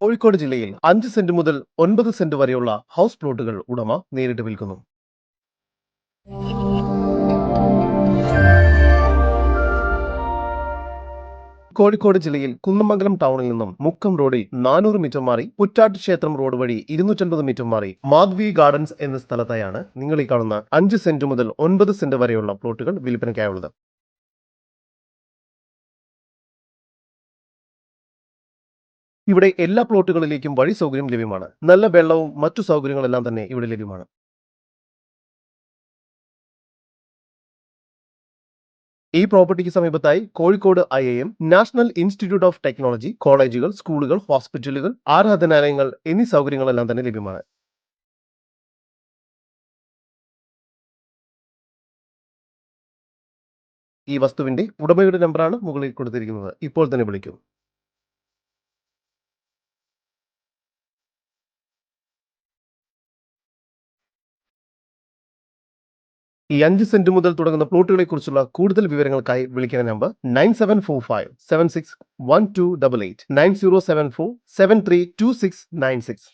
കോഴിക്കോട് ജില്ലയിൽ അഞ്ച് സെന്റ് മുതൽ ഒൻപത് സെന്റ് വരെയുള്ള ഹൗസ് പ്ലോട്ടുകൾ ഉടമ നേരിട്ട് വിൽക്കുന്നു. കോഴിക്കോട് ജില്ലയിൽ കുന്നമംഗലം ടൗണിൽ നിന്നും മുക്കം റോഡിൽ നാനൂറ് മീറ്റർ മാറി പുറ്റാട്ട് ക്ഷേത്രം റോഡ് വഴി ഇരുന്നൂറ്റൻപത് മീറ്റർ മാറി മാധവി ഗാർഡൻസ് എന്ന സ്ഥലത്തായാണ് നിങ്ങൾ ഈ കാണുന്ന അഞ്ച് സെന്റ് മുതൽ ഒൻപത് സെന്റ് വരെയുള്ള പ്ലോട്ടുകൾ വിൽപ്പനയ്ക്കായുള്ളത്. ഇവിടെ എല്ലാ പ്ലോട്ടുകളിലേക്കും വഴി സൗകര്യം ലഭ്യമാണ്. നല്ല വെള്ളവും മറ്റു സൗകര്യങ്ങളെല്ലാം തന്നെ ഇവിടെ ലഭ്യമാണ്. ഈ പ്രോപ്പർട്ടിക്ക് സമീപത്തായി Kozhikode I I M national institute of technology കോളേജുകൾ സ്കൂളുകൾ ഹോസ്പിറ്റലുകൾ ആരാധനാലയങ്ങൾ എന്നീ സൗകര്യങ്ങളെല്ലാം തന്നെ ലഭ്യമാണ്. ഈ വസ്തുവിന്റെ ഉടമയുടെ നമ്പറാണ് മുകളിൽ കൊടുത്തിരിക്കുന്നത്. ഇപ്പോൾ തന്നെ വിളിക്കൂ. ഈ അഞ്ച് സെന്റ് മുതൽ തുടങ്ങുന്ന പ്ലോട്ടുകളെ കുറിച്ചുള്ള കൂടുതൽ വിവരങ്ങൾക്കായി വിളിക്കുന്ന number nine seven four five seven six one two double eight nine zero seven four seven three two six nine six.